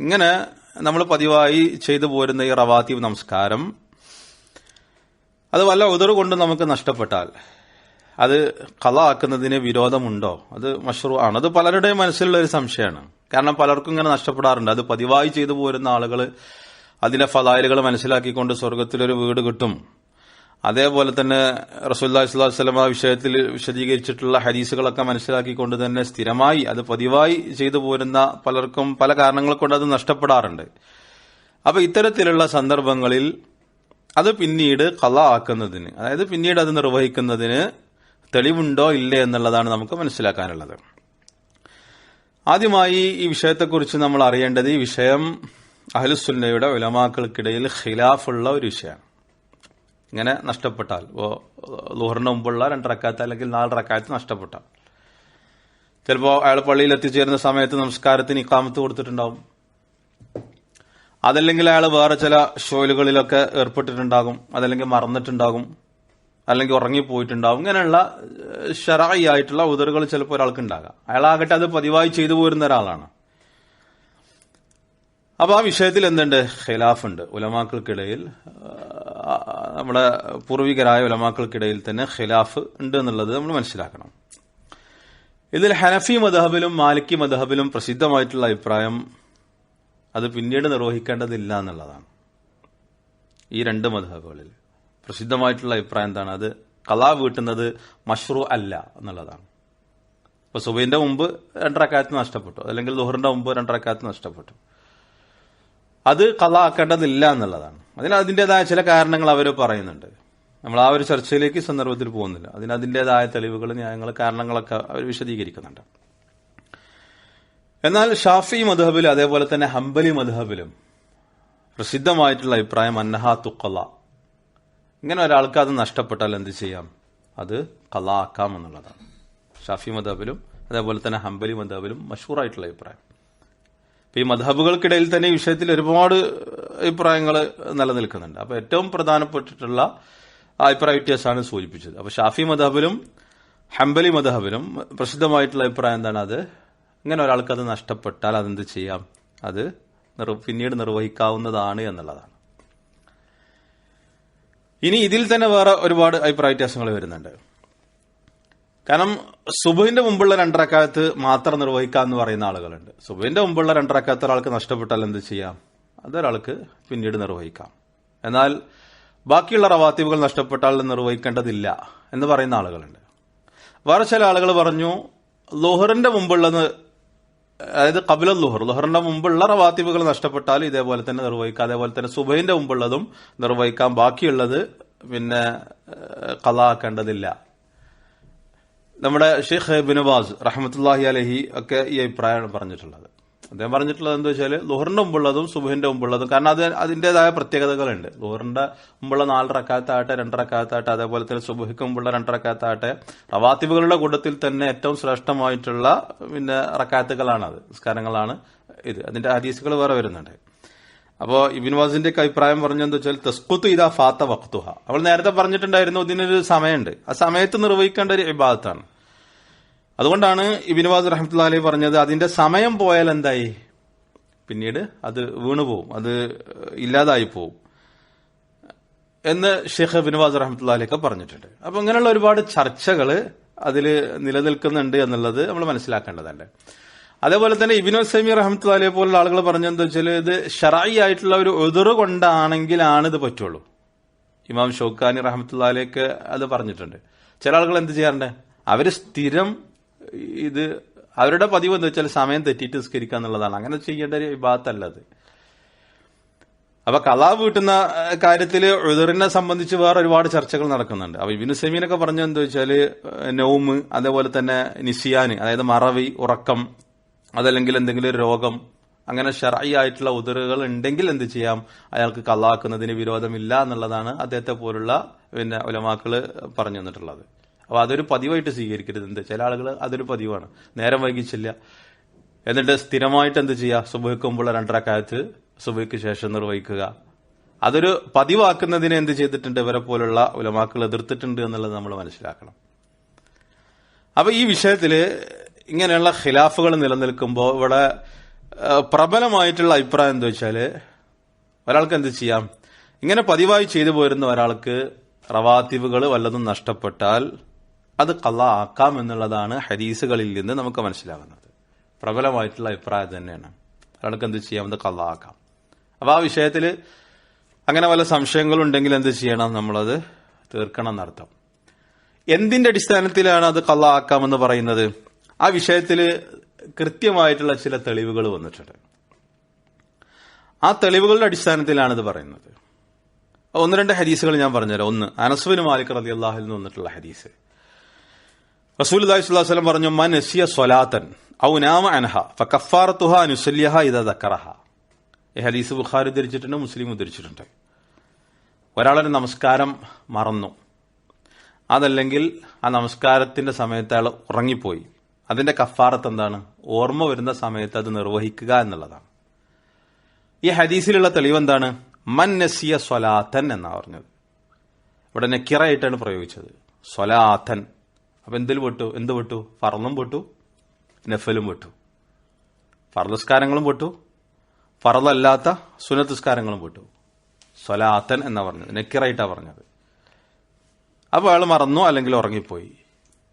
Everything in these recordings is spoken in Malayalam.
ഇങ്ങനെ നമ്മൾ പതിവായി ചെയ്തു പോരുന്ന ഈ റവാത്തീവ് നമസ്കാരം അത് വല്ല ഉദർ കൊണ്ട് നമുക്ക് നഷ്ടപ്പെട്ടാൽ അത് കള ആക്കുന്നതിന് വിരോധമുണ്ടോ? അത് മഷ്റൂ ആണ് അത് പലരുടെയും മനസ്സിലുള്ള ഒരു സംശയമാണ്. കാരണം പലർക്കും ഇങ്ങനെ നഷ്ടപ്പെടാറുണ്ട്. അത് പതിവായി ചെയ്തു പോരുന്ന ആളുകൾ അതിന്റെ ഫലായലുകൾ മനസ്സിലാക്കിക്കൊണ്ട് സ്വർഗത്തിലൊരു വീട് കിട്ടും. അതേപോലെ തന്നെ റസൂല്ലാ സ്വല്ലാ വസ്ലമ വിഷയത്തിൽ വിശദീകരിച്ചിട്ടുള്ള ഹദീസുകളൊക്കെ മനസ്സിലാക്കിക്കൊണ്ട് തന്നെ സ്ഥിരമായി അത് പതിവായി ചെയ്തു പോരുന്ന പലർക്കും പല കാരണങ്ങൾ കൊണ്ട് അത് നഷ്ടപ്പെടാറുണ്ട്. അപ്പോൾ ഇത്തരത്തിലുള്ള സന്ദർഭങ്ങളിൽ അത് പിന്നീട് കല ആക്കുന്നതിന് അതായത് പിന്നീട് അത് നിർവഹിക്കുന്നതിന് തെളിവുണ്ടോ ഇല്ലേ എന്നുള്ളതാണ് നമുക്ക് മനസ്സിലാക്കാനുള്ളത്. ആദ്യമായി ഈ വിഷയത്തെക്കുറിച്ച് നമ്മൾ അറിയേണ്ടത് ഈ വിഷയം അഹ്ലുസുന്നയുടെ ഉലമാക്കൾക്കിടയിൽ ഖിലാഫുള്ള ഒരു വിഷയമാണ്. ഇങ്ങനെ നഷ്ടപ്പെട്ടാൽ. ലുഹറിന് മുമ്പുള്ള രണ്ട് റക്കാത്ത് അല്ലെങ്കിൽ നാല് റക്കാത്ത് നഷ്ടപ്പെട്ടാൽ. ചിലപ്പോൾ അയാൾ പള്ളിയിൽ എത്തിച്ചേരുന്ന സമയത്ത് നമസ്കാരത്തിന് ഇക്കാമത്ത് കൊടുത്തിട്ടുണ്ടാവും. അതല്ലെങ്കിൽ അയാൾ വേറെ ചില ഷോയിലുകളിലൊക്കെ ഏർപ്പെട്ടിട്ടുണ്ടാകും. അതല്ലെങ്കിൽ മറന്നിട്ടുണ്ടാകും. അല്ലെങ്കിൽ ഉറങ്ങിപ്പോയിട്ടുണ്ടാവും ഇങ്ങനെയുള്ള ഷറായി ആയിട്ടുള്ള ഉദറുകൾ ചിലപ്പോൾ ഒരാൾക്ക് ഉണ്ടാകാം. അയാളാകട്ടെ അത് പതിവായി ചെയ്തു പോരുന്ന ഒരാളാണ്. അപ്പൊ ആ വിഷയത്തിൽ എന്തുണ്ട്? ഖിലാഫുണ്ട്. ഉലമാക്കൾക്കിടയിൽ നമ്മുടെ പൂർവികരായ ഉലമാക്കൾക്കിടയിൽ തന്നെ ഖിലാഫ് ഉണ്ട് എന്നുള്ളത് നമ്മൾ മനസ്സിലാക്കണം. ഇതിൽ ഹനഫി മദഹബിലും മാലിക്കി മദഹബിലും പ്രസിദ്ധമായിട്ടുള്ള അഭിപ്രായം അത് പിന്നീട് നിർവഹിക്കേണ്ടതില്ല എന്നുള്ളതാണ്. ഈ രണ്ട് മദഹബുകളിൽ പ്രസിദ്ധമായിട്ടുള്ള അഭിപ്രായം എന്താണ്? അത് കലാ വീട്ടുന്നത് മഷ്റൂ അല്ല എന്നുള്ളതാണ്. ഇപ്പൊ സുബൈന്റെ മുമ്പ് രണ്ടരക്കാലത്ത് നഷ്ടപ്പെട്ടു. അല്ലെങ്കിൽ ദുഹറിന്റെ മുമ്പ് രണ്ടരക്കാലത്ത് നഷ്ടപ്പെട്ടു. അത് കല ആക്കേണ്ടതില്ല എന്നുള്ളതാണ്. അതിന് അതിന്റെതായ ചില കാരണങ്ങൾ അവർ പറയുന്നുണ്ട്. നമ്മൾ ആ ഒരു ചർച്ചയിലേക്ക് സന്ദർഭത്തിൽ പോകുന്നില്ല. അതിന് അതിന്റെതായ തെളിവുകൾ ന്യായങ്ങൾ കാരണങ്ങളൊക്കെ അവർ വിശദീകരിക്കുന്നുണ്ട്. എന്നാൽ ഷാഫി മധുഹബിലും അതേപോലെ തന്നെ ഹംബലി മധുഹബിലും പ്രസിദ്ധമായിട്ടുള്ള അഭിപ്രായം അന്നഹ തുക്കല. ഇങ്ങനെ ഒരാൾക്ക് അത് നഷ്ടപ്പെട്ടാൽ എന്ത് ചെയ്യാം? അത് കലാക്കാം എന്നുള്ളതാണ്. ഷാഫി മധബിലും അതേപോലെ തന്നെ ഹംബലി മധബിലും മഷൂറായിട്ടുള്ള അഭിപ്രായം. ഈ മധബുകൾക്കിടയിൽ തന്നെ ഈ വിഷയത്തിൽ ഒരുപാട് അഭിപ്രായങ്ങൾ നിലനിൽക്കുന്നുണ്ട്. അപ്പൊ ഏറ്റവും പ്രധാനപ്പെട്ടിട്ടുള്ള അഭിപ്രായ വ്യത്യാസമാണ് സൂചിപ്പിച്ചത്. അപ്പൊ ഷാഫി മധബിലും ഹംബലി മധബിലും പ്രസിദ്ധമായിട്ടുള്ള അഭിപ്രായം എന്താണ്? അത് ഇങ്ങനെ ഒരാൾക്ക് അത് നഷ്ടപ്പെട്ടാൽ അതെന്ത് ചെയ്യാം? അത് പിന്നീട് നിർവഹിക്കാവുന്നതാണ് എന്നുള്ളതാണ്. ഇനി ഇതിൽ തന്നെ വേറെ ഒരുപാട് അഭിപ്രായ വ്യത്യാസങ്ങൾ വരുന്നുണ്ട്. കാരണം സുബുവിന്റെ മുമ്പുള്ള രണ്ടരക്കാലത്ത് മാത്രം നിർവഹിക്കാം എന്ന് പറയുന്ന ആളുകളുണ്ട്. സുബുവിന്റെ മുമ്പുള്ള രണ്ടരക്കാലത്ത് ഒരാൾക്ക് നഷ്ടപ്പെട്ടാൽ എന്ത് ചെയ്യാം? അതൊരാൾക്ക് പിന്നീട് നിർവഹിക്കാം. എന്നാൽ ബാക്കിയുള്ള റവാത്തീവുകൾ നഷ്ടപ്പെട്ടാൽ നിർവഹിക്കേണ്ടതില്ല എന്ന് പറയുന്ന ആളുകളുണ്ട്. വേറെ ചില ആളുകൾ പറഞ്ഞു ലോഹറിന്റെ മുമ്പുള്ളത് അതായത് കപില ലുഹർ ലുഹറിന്റെ മുമ്പുള്ള റവാത്തീവുകൾ നഷ്ടപ്പെട്ടാൽ ഇതേപോലെ തന്നെ നിർവഹിക്കാം. അതേപോലെ തന്നെ സുബൈന്റെ മുമ്പുള്ളതും നിർവഹിക്കാം. ബാക്കിയുള്ളത് പിന്നെ കലാക്കേണ്ടതില്ല നമ്മുടെ ഷെയ്ഖ് ബിനുബാസ് റഹമത്തുല്ലാഹി അലഹി ഒക്കെ ഈ അഭിപ്രായമാണ് പറഞ്ഞിട്ടുള്ളത്. അദ്ദേഹം പറഞ്ഞിട്ടുള്ളത് എന്താ വെച്ചാൽ ലുഹറിന്റെ മുമ്പുള്ളതും സുബുഹിന്റെ മുമ്പുള്ളതും കാരണം അത് അതിന്റേതായ പ്രത്യേകതകളുണ്ട്. ലുഹറിന്റെ മുമ്പുള്ള നാല് റക്കാത്താകട്ടെ അതേപോലെ തന്നെ സുബുഹിക്ക് മുമ്പുള്ള രണ്ടരക്കാത്താകട്ടെ റവാത്തിബുകളുടെ കൂട്ടത്തിൽ തന്നെ ഏറ്റവും ശ്രേഷ്ഠമായിട്ടുള്ള പിന്നെ റക്കാത്തുകളാണ് അത് നിസ്കാരങ്ങളാണ് ഇത്. അതിന്റെ ഹദീസുകൾ വേറെ വരുന്നുണ്ട്. അപ്പോൾ ഇബിൻ വാസിന്റെ അഭിപ്രായം പറഞ്ഞെന്താ വെച്ചാൽ തസ്കുത്ത് ഇതാ ഫാത്ത വക്തുഹ അവൾ നേരത്തെ പറഞ്ഞിട്ടുണ്ടായിരുന്നു ഇതിനൊരു സമയമുണ്ട്. ആ സമയത്ത് നിർവഹിക്കേണ്ട ഒരു ഇബാദത്താണ്. അതുകൊണ്ടാണ് ഇബിനുവാസ് വാസ് റഹ്മത്തുള്ള അലി പറഞ്ഞത് അതിന്റെ സമയം പോയാൽ എന്തായി? പിന്നീട് അത് വീണുപോകും അത് ഇല്ലാതായി പോവും. എന്ന് ഷെയ്ഖ് ബിനുവാസ് റഹ്മത്തുള്ള അലിയൊക്കെ പറഞ്ഞിട്ടുണ്ട്. അപ്പൊ ഇങ്ങനെയുള്ള ഒരുപാട് ചർച്ചകൾ അതിൽ നിലനിൽക്കുന്നുണ്ട് എന്നുള്ളത് നമ്മൾ മനസ്സിലാക്കേണ്ടതുണ്ട്. അതേപോലെ തന്നെ ഇബിനു സമീർ റഹ്മത്തുള്ള അലിയെ പോലുള്ള ആളുകൾ പറഞ്ഞെന്താ വെച്ചാൽ ഇത് ഷറായി ആയിട്ടുള്ള ഒരു എതിറ് കൊണ്ടാണെങ്കിലാണ് ഇത് പറ്റുള്ളൂ. ഇമാം ഷോഖാനി റഹ്മത്തുള്ള അലിയൊക്കെ അത് പറഞ്ഞിട്ടുണ്ട്. ചില ആളുകൾ എന്ത് ചെയ്യാറുണ്ട്? അവർ സ്ഥിരം ഇത് അവരുടെ പതിവ് എന്ന് വെച്ചാൽ സമയം തെറ്റിയിട്ട് നിസ്കരിക്കുക എന്നുള്ളതാണ്. അങ്ങനെ ചെയ്യേണ്ട ഒരു അത്. അപ്പൊ കലാ വീട്ടുന്ന കാര്യത്തിൽ ഉദറിനെ സംബന്ധിച്ച് വേറെ ഒരുപാട് ചർച്ചകൾ നടക്കുന്നുണ്ട്. അപ്പൊ ഇബിനു സെമീനൊക്കെ പറഞ്ഞ എന്താ വെച്ചാൽ നോമ് അതേപോലെ തന്നെ നിസിയാന് അതായത് മറവി ഉറക്കം അതല്ലെങ്കിൽ എന്തെങ്കിലും രോഗം അങ്ങനെ ഷറായി ആയിട്ടുള്ള ഉദറുകൾ ഉണ്ടെങ്കിൽ എന്ത് ചെയ്യാം? അയാൾക്ക് കലാക്കുന്നതിന് വിരോധമില്ല എന്നുള്ളതാണ് അദ്ദേഹത്തെ പോലുള്ള പിന്നെ ഒലമാക്കൾ പറഞ്ഞു തന്നിട്ടുള്ളത്. അപ്പൊ അതൊരു പതിവായിട്ട് സ്വീകരിക്കരുത്. എന്ത്? ചില ആളുകൾ അതൊരു പതിവാണ്. നേരം വൈകിച്ചില്ല. എന്നിട്ട് സ്ഥിരമായിട്ട് എന്ത് ചെയ്യുക? സുബഹിക്കുമ്പോൾ രണ്ടരക്കാലത്ത് സുബഹിക്ക് ശേഷം നിർവഹിക്കുക. അതൊരു പതിവാക്കുന്നതിനെ എന്ത് ചെയ്തിട്ടുണ്ട്? ഇവരെ പോലുള്ള ഉലമാക്കൾ എതിർത്തിട്ടുണ്ട് എന്നുള്ളത് നമ്മൾ മനസ്സിലാക്കണം. അപ്പൊ ഈ വിഷയത്തിൽ ഇങ്ങനെയുള്ള ഖിലാഫുകൾ നിലനിൽക്കുമ്പോൾ ഇവിടെ പ്രബലമായിട്ടുള്ള അഭിപ്രായം എന്താ വെച്ചാൽ ഒരാൾക്ക് എന്ത് ചെയ്യാം? ഇങ്ങനെ പതിവായി ചെയ്തു പോരുന്ന ഒരാൾക്ക് റവാത്തിവുകൾ വല്ലതും നഷ്ടപ്പെട്ടാൽ അത് കള്ള ആക്കാം എന്നുള്ളതാണ് ഹദീസുകളിൽ നിന്ന് നമുക്ക് മനസ്സിലാകുന്നത്. പ്രബലമായിട്ടുള്ള അഭിപ്രായം തന്നെയാണ്. ഒരാൾക്ക് എന്ത് ചെയ്യാം? അത് കള്ള ആക്കാം അപ്പൊ ആ വിഷയത്തിൽ അങ്ങനെ വല്ല സംശയങ്ങളുണ്ടെങ്കിൽ എന്ത് ചെയ്യണം? നമ്മളത് തീർക്കണം എന്നർത്ഥം. എന്തിന്റെ അടിസ്ഥാനത്തിലാണ് അത് കള്ള ആക്കാമെന്ന് പറയുന്നത്? ആ വിഷയത്തിൽ കൃത്യമായിട്ടുള്ള ചില തെളിവുകൾ വന്നിട്ടുണ്ട്. ആ തെളിവുകളുടെ അടിസ്ഥാനത്തിലാണ് ഇത് പറയുന്നത്. ഒന്ന് രണ്ട് ഹദീസുകൾ ഞാൻ പറഞ്ഞുതരാം. ഒന്ന് അനസ്വിന് മാലിക് റതി അള്ളാഹിൽ നിന്ന് വന്നിട്ടുള്ള ഹദീസ്. റസൂൽ അലൈഹി സ്വലം പറഞ്ഞു മൻ സ്വലാത്തൻ ഔ നാമ ഹദീസ് ബുഖാരി ഉദ്ധരിച്ചിട്ടുണ്ട് മുസ്ലിം ഉദ്ധരിച്ചിട്ടുണ്ട് ഒരാളൊരു നമസ്കാരം മറന്നു. അതല്ലെങ്കിൽ ആ നമസ്കാരത്തിന്റെ സമയത്ത് അയാൾ ഉറങ്ങിപ്പോയി. അതിന്റെ കഫാറത്ത് എന്താണ്? ഓർമ്മ വരുന്ന സമയത്ത് അത് നിർവഹിക്കുക എന്നുള്ളതാണ്. ഈ ഹദീസിലുള്ള തെളിവ് എന്താണ്? മൻ നസിയ സ്വലാത്തൻ എന്നാ പറഞ്ഞത്. ഇവിടെ നെക്കിറായിട്ടാണ് പ്രയോഗിച്ചത്. സ്വലാത്തൻ. അപ്പൊ എന്തിൽ പെട്ടു എന്ത് പെട്ടു ഫർളും പെട്ടു നഫലും പെട്ടു ഫർദസ്കാരങ്ങളും പെട്ടു ഫറലല്ലാത്ത സുനത്തുസ്കാരങ്ങളും പെട്ടു സ്വലാത്തൻ എന്നാ പറഞ്ഞത്. നെക്കിറായിട്ടാ പറഞ്ഞത്. അപ്പൊ അയാൾ മറന്നു അല്ലെങ്കിൽ ഉറങ്ങിപ്പോയി.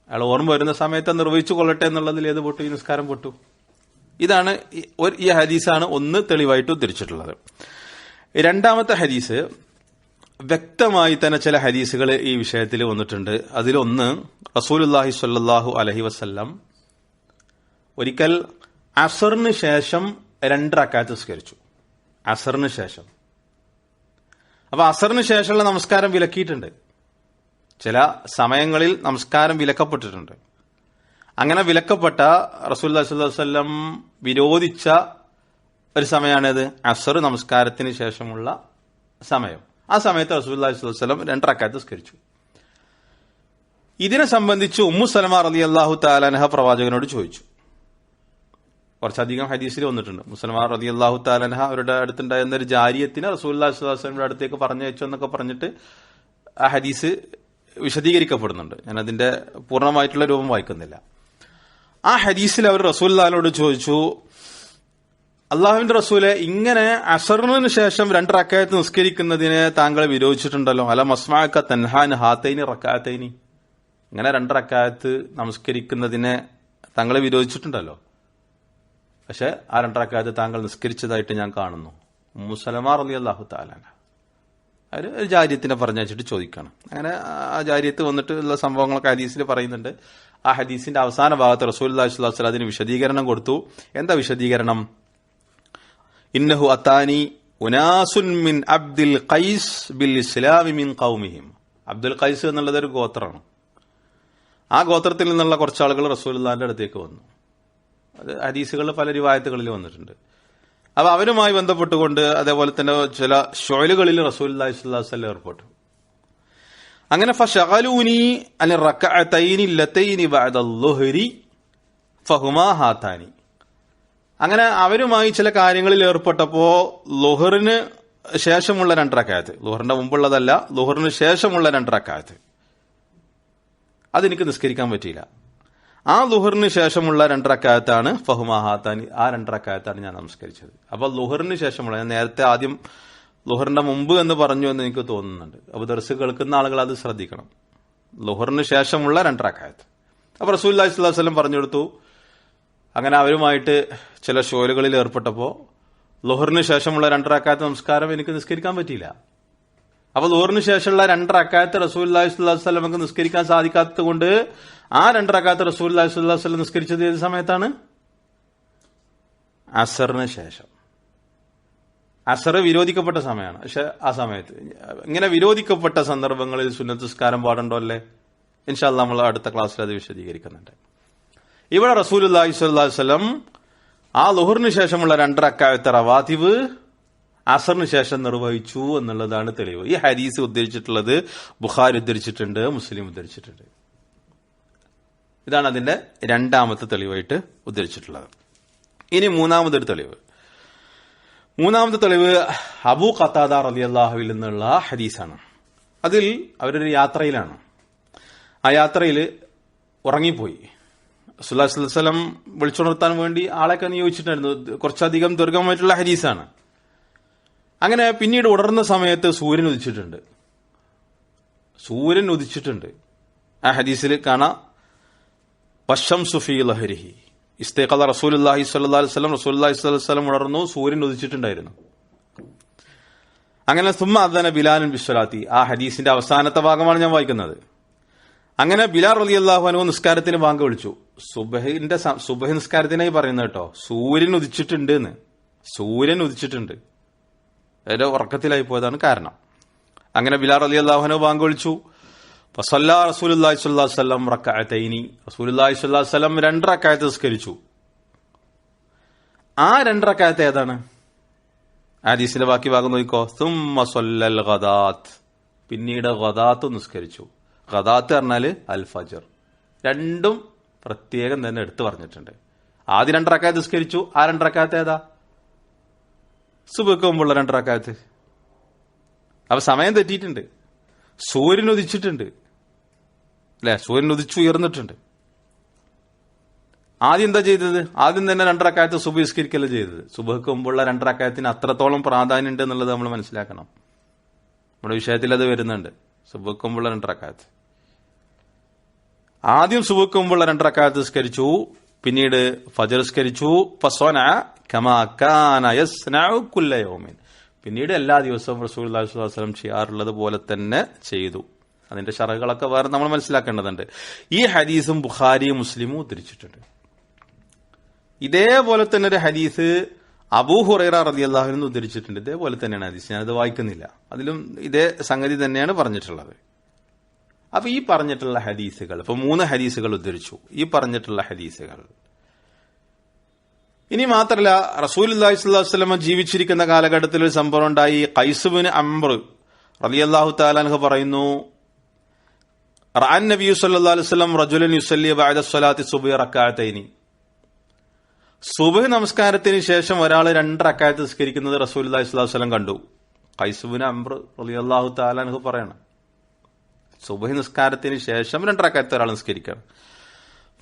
അയാൾ ഓർമ്മ വരുന്ന സമയത്ത് നിർവഹിച്ചു കൊള്ളട്ടെ എന്നുള്ളതിൽ ഏത് പൊട്ടു ഈ നിസ്കാരം പൊട്ടു ഇതാണ് ഈ ഹദീസാണ് ഒന്ന് തെളിവായിട്ട് ഉദ്ധരിച്ചിട്ടുള്ളത് രണ്ടാമത്തെ ഹദീസ് വ്യക്തമായി തന്നെ ചില ഹദീസുകൾ ഈ വിഷയത്തിൽ വന്നിട്ടുണ്ട്. അതിലൊന്ന് റസൂലുല്ലാഹി സ്വല്ലല്ലാഹു അലഹി വസ്ല്ലാം ഒരിക്കൽ അസറിന് ശേഷം രണ്ട് റക്കാത്ത് നിസ്കരിച്ചു. അസറിന് ശേഷം. അപ്പൊ അസറിന് ശേഷമുള്ള നമസ്കാരം വിലക്കിയിട്ടുണ്ട്. ചില സമയങ്ങളിൽ നമസ്കാരം വിലക്കപ്പെട്ടിട്ടുണ്ട്. അങ്ങനെ വിലക്കപ്പെട്ട റസൂൽ വല്ലം വിരോധിച്ച ഒരു സമയമാണിത് അസർ നമസ്കാരത്തിന് ശേഷമുള്ള സമയം. ആ സമയത്ത് റസൂല്ലാസ്ലം രണ്ടറക്കാത്ത് സ്കരിച്ചു ഇതിനെ സംബന്ധിച്ച് ഉമ്മു സലമ റലി അള്ളാഹു താലാനഹ പ്രവാചകനോട് ചോദിച്ചു. കുറച്ചധികം ഹദീസിൽ വന്നിട്ടുണ്ട്. മുസൽമാൻ റതി അള്ളാഹു താലൻഹ അവരുടെ അടുത്തുണ്ടായിരുന്ന ഒരു ജാരിയത്തിന് റസൂല്ലാ അടുത്തേക്ക് അടുത്തേക്ക് വെച്ചു എന്നൊക്കെ പറഞ്ഞിട്ട് ആ ഹദീസ് വിശദീകരിക്കപ്പെടുന്നുണ്ട്. ഞാൻ അതിന്റെ പൂർണമായിട്ടുള്ള രൂപം വായിക്കുന്നില്ല. ആ ഹദീസിൽ അവർ റസൂല്ലാലോട് ചോദിച്ചു അള്ളാഹുവിന്റെ റസൂലെ ഇങ്ങനെ അസറിന് ശേഷം രണ്ട് റക്കായത്ത് നിസ്കരിക്കുന്നതിനെ താങ്കൾ വിരോധിച്ചിട്ടുണ്ടല്ലോ. അല മസ്മാക്ക തൻഹാൻ ഹാത്തൈനി റക്കാത്തൈനി ഇങ്ങനെ രണ്ട് റക്കായത്ത് നമസ്കരിക്കുന്നതിനെ താങ്കൾ വിരോധിച്ചിട്ടുണ്ടല്ലോ. പക്ഷെ ആ രണ്ട് റക്കായത്ത് താങ്കൾ നിസ്കരിച്ചതായിട്ട് ഞാൻ കാണുന്നു. മുസലമാർ അലി അള്ളാഹു താലാന ഒരു ജാര്യത്തിനെ പറഞ്ഞയച്ചിട്ട് ചോദിക്കണം. അങ്ങനെ ആ ജാര്യത്ത് വന്നിട്ട് ഉള്ള സംഭവങ്ങളൊക്കെ ഹദീസിൽ പറയുന്നുണ്ട്. ആ ഹദീസിന്റെ അവസാന ഭാഗത്ത് റസൂൽ അള്ളാഹു അതിന് വിശദീകരണം കൊടുത്തു. എന്താ വിശദീകരണം? ഇന്നഹു അത്താനി ഉനാസുൻ മിൻ അബ്ദുൽ ഖൈസ് ബിൽ ഇസ്ലാമി മിൻ കൗമിഹിം അബ്ദുൽ ഖൈസ് എന്നുള്ളത് ഒരു ഗോത്രമാണ്. ആ ഗോത്രത്തിൽ നിന്നുള്ള കുറച്ച് ആളുകൾ റസൂലുള്ളാന്റെ അടുത്തേക്ക് വന്നു. അത് ഹദീസുകളിൽ പല രൂപായത്തുകളിൽ വന്നിട്ടുണ്ട്. അപ്പൊ അവരുമായി ബന്ധപ്പെട്ടുകൊണ്ട് അതേപോലെ തന്നെ ചില ഷോയിലുകളിൽ റസൂൽ അള്ളാഹിസ്വല്ലം ഏർപ്പെട്ടു. അങ്ങനെ ഫഷഗലൂനി അല്ലെ റക്കഅതൈനി ലതൈനി ബഅദ ളുഹരി ഫഹുമാ ഹാതാനി അങ്ങനെ അവരുമായി ചില കാര്യങ്ങളിൽ ഏർപ്പെട്ടപ്പോ ലുഹറിന് ശേഷമുള്ള രണ്ടറക്കായത്ത് ലുഹറിന്റെ മുമ്പുള്ളതല്ല ലുഹറിന് ശേഷമുള്ള രണ്ടറക്കായത്ത് അതെനിക്ക് നിസ്കരിക്കാൻ പറ്റിയില്ല. ആ ലുഹറിന് ശേഷമുള്ള രണ്ടറക്കായത്താണ് ഫഹുമാഹാത്താൻ ആ രണ്ടറക്കായത്താണ് ഞാൻ നമസ്കരിച്ചത്. അപ്പൊ ലുഹറിന് ശേഷമുള്ള ഞാൻ നേരത്തെ ആദ്യം ലുഹറിന്റെ മുമ്പ് എന്ന് പറഞ്ഞു എന്ന് എനിക്ക് തോന്നുന്നുണ്ട്. അപ്പൊ ദർസ് കേൾക്കുന്ന ആളുകൾ അത് ശ്രദ്ധിക്കണം. ലുഹറിന് ശേഷമുള്ള രണ്ടറക്കായത്ത് അപ്പൊ റസൂല്ലാ അലൈഹി പറഞ്ഞു കൊടുത്തു അങ്ങനെ അവരുമായിട്ട് ചില ഷോലുകളിൽ ഏർപ്പെട്ടപ്പോൾ ലോഹറിന് ശേഷമുള്ള രണ്ടറക്കായത്ത് നമസ്കാരം എനിക്ക് നിസ്കരിക്കാൻ പറ്റിയില്ല. അപ്പൊ ലോഹറിന് ശേഷമുള്ള രണ്ടറക്കാലത്ത് റസൂൽ നമുക്ക് നിസ്കരിക്കാൻ സാധിക്കാത്തത് കൊണ്ട് ആ രണ്ടരക്കാലത്ത് റസൂൽ സ്വലം നിസ്കരിച്ചത് ഏത് സമയത്താണ്? അസറിന് ശേഷം. അസർ വിരോധിക്കപ്പെട്ട സമയമാണ്. പക്ഷെ ആ സമയത്ത് ഇങ്ങനെ വിരോധിക്കപ്പെട്ട സന്ദർഭങ്ങളിൽ സുന്നത്തസ്കാരം പാടുണ്ടോ അല്ലേ? ഇൻഷാല്ല നമ്മൾ അടുത്ത ക്ലാസ്സിൽ അത് വിശദീകരിക്കുന്നുണ്ട്. ഇവിടെ റസൂൽ അള്ളാഹി സ്വല്ലം ആ ലുഹറിന് ശേഷമുള്ള രണ്ടരക്കാവത്തെ റവാതിവ് അസറിന് ശേഷം നിർവഹിച്ചു എന്നുള്ളതാണ് തെളിവ്. ഈ ഹരീസ് ഉദ്ധരിച്ചിട്ടുള്ളത് ബുഖാരി ഉദ്ധരിച്ചിട്ടുണ്ട് മുസ്ലിം ഉദ്ധരിച്ചിട്ടുണ്ട്. ഇതാണ് അതിന്റെ രണ്ടാമത്തെ തെളിവായിട്ട് ഉദ്ധരിച്ചിട്ടുള്ളത്. ഇനി മൂന്നാമതൊരു തെളിവ്. മൂന്നാമത്തെ തെളിവ് അബു ഖത്താദ റലി അള്ളാഹുവിൽ നിന്നുള്ള ഹദീസാണ്. അതിൽ അവരൊരു യാത്രയിലാണ്. ആ യാത്രയിൽ ഉറങ്ങിപ്പോയി. സുല്ലാസ്ലം വിളിച്ചുണർത്താൻ വേണ്ടി ആളെയൊക്കെ നിയോഗിച്ചിട്ടുണ്ടായിരുന്നു. കുറച്ചധികം ദീർഘമായിട്ടുള്ള ഹരീസാണ് അങ്ങനെ പിന്നീട് ഉണർന്ന സമയത്ത് സൂര്യൻ ഉദിച്ചിട്ടുണ്ട്. സൂര്യൻ ഉദിച്ചിട്ടുണ്ട്. ആ ഹദീസിൽ കാണാം. പശം സുഫി ലഹരിഹി. ഇസ്തേഖല റസൂലുല്ലാഹി റസൂലുള്ളാഹി സ്വല്ലല്ലാഹി അലൈഹി വസല്ലം ഉണർന്നു സൂര്യൻ ഉദിച്ചിട്ടുണ്ടായിരുന്നു. അങ്ങനെ സുമ്മ അദന ബിലാലൻ വിശ്വലാത്തി ആ ഹദീസിന്റെ അവസാനത്തെ ഭാഗമാണ് ഞാൻ വായിക്കുന്നത്. അങ്ങനെ ബിലാർ അലി അള്ളാഹുനോ നിസ്കാരത്തിന് ബാങ്ക് വിളിച്ചു. സുബഹിന്റെ സുബഹി നിസ്കാരത്തിനായി പറയുന്നത് കേട്ടോ. സൂര്യൻ ഉദിച്ചിട്ടുണ്ട് എന്ന് സൂര്യൻ ഉദിച്ചിട്ടുണ്ട്. അതിന്റെ ഉറക്കത്തിലായി പോയതാണ് കാരണം. അങ്ങനെ ബിലാർ അലി അള്ളാഹുനു ബാങ്ക് വിളിച്ചു. ഫസല്ലാ റസൂലുല്ലാഹി റക്അത്തൈനി റസൂലുള്ളാഹി സ്വല്ലല്ലാഹു അലൈഹി വസല്ലം രണ്ട് നിസ്കരിച്ചു. ആ രണ്ട് റക്അത്ത് ഏതാണ്? ആദീസിന്റെ ബാക്കി ഭാഗം നോക്കിക്കോ. സല്ലൽ ഗദാത്ത് പിന്നീട് ഗദാത്ത് നിസ്കരിച്ചു. ഗദാത്ത് പറഞ്ഞാൽ അൽ ഫജർ രണ്ടും പ്രത്യേകം തന്നെ എടുത്തു പറഞ്ഞിട്ടുണ്ട്. ആദ്യം രണ്ടറക്കായത്ത് നിസ്കരിച്ചു. ആ രണ്ടറക്കായത്ത് ഏതാ? സുബക്ക് മുമ്പുള്ള രണ്ടറക്കാത്ത് അപ്പൊ സമയം തെറ്റിയിട്ടുണ്ട്. സൂര്യൻ ഉദിച്ചിട്ടുണ്ട്. അല്ലെ? സൂര്യൻ ഉദിച്ചു ഉയർന്നിട്ടുണ്ട്. ആദ്യം എന്താ ചെയ്തത്? ആദ്യം തന്നെ രണ്ടറക്കാലത്ത് സുബ് നിസ്കരിക്കല്ല ചെയ്തത്? സുബഹക്ക് മുമ്പുള്ള രണ്ടറക്കാലത്തിന് അത്രത്തോളം പ്രാധാന്യം ഉണ്ട് എന്നുള്ളത് നമ്മൾ മനസ്സിലാക്കണം. നമ്മുടെ വിഷയത്തിൽ അത് വരുന്നുണ്ട്. സുബഹക്ക് മുമ്പുള്ള രണ്ടറക്കായത്ത് ആദ്യം സുബഹക്ക് രണ്ടരക്കാലത്ത് നിസ്കരിച്ചു പിന്നീട് ഫജർ നിസ്കരിച്ചു. ഫസ്വന കമാ കാന യസ്നഉ കുല്ല യൗമിൻ. പിന്നീട് എല്ലാ ദിവസവും വസല്ലം ചെയ്യാറുള്ളത് പോലെ തന്നെ ചെയ്തു. അതിന്റെ ഷറകളൊക്കെ വേറെ നമ്മൾ മനസ്സിലാക്കേണ്ടതുണ്ട്. ഈ ഹദീസും ബുഖാരിയും മുസ്ലിമും ഉദ്ധരിച്ചിട്ടുണ്ട്. ഇതേപോലെ തന്നെ ഒരു ഹദീസ് അബൂ ഹുറൈറ റളിയല്ലാഹു അൻഹു ഉദ്ധരിച്ചിട്ടുണ്ട്. ഇതേപോലെ തന്നെയാണ് ഹദീസ്. ഞാനത് വായിക്കുന്നില്ല. അതിലും ഇതേ സംഗതി തന്നെയാണ് പറഞ്ഞിട്ടുള്ളത്. അപ്പൊ ഈ പറഞ്ഞിട്ടുള്ള ഹദീസുകൾ ഇപ്പൊ മൂന്ന് ഹദീസുകൾ ഉദ്ധരിച്ചു. ഈ പറഞ്ഞിട്ടുള്ള ഹദീസുകൾ. ഇനി മാത്രല്ല റസൂൽ വസ്ലമ ജീവിച്ചിരിക്കുന്ന കാലഘട്ടത്തിൽ ഒരു സംഭവം ഉണ്ടായി. കൈസുബിന് അംബർ അള്ളാഹു താലാൻഹ് പറയുന്നു റാൻ നബി റജുലൻ യുസല്ലി ബഅദ സ്വലാത്തി സുബ്ഹി റക്അത്തൈനി സുബഹ് നമസ്കാരത്തിന് ശേഷം ഒരാൾ രണ്ട് റക്കായത്ത് നിസ്കരിക്കുന്നത് റസൂൽ വസ്ലം കണ്ടു. കൈസുബിന് അംബർ അള്ളാഹു താലാൻഹ് പറയണം. സുബഹി നിസ്കാരത്തിന് ശേഷം രണ്ടരക്കാലത്ത് ഒരാൾ നിസ്കരിക്കണം.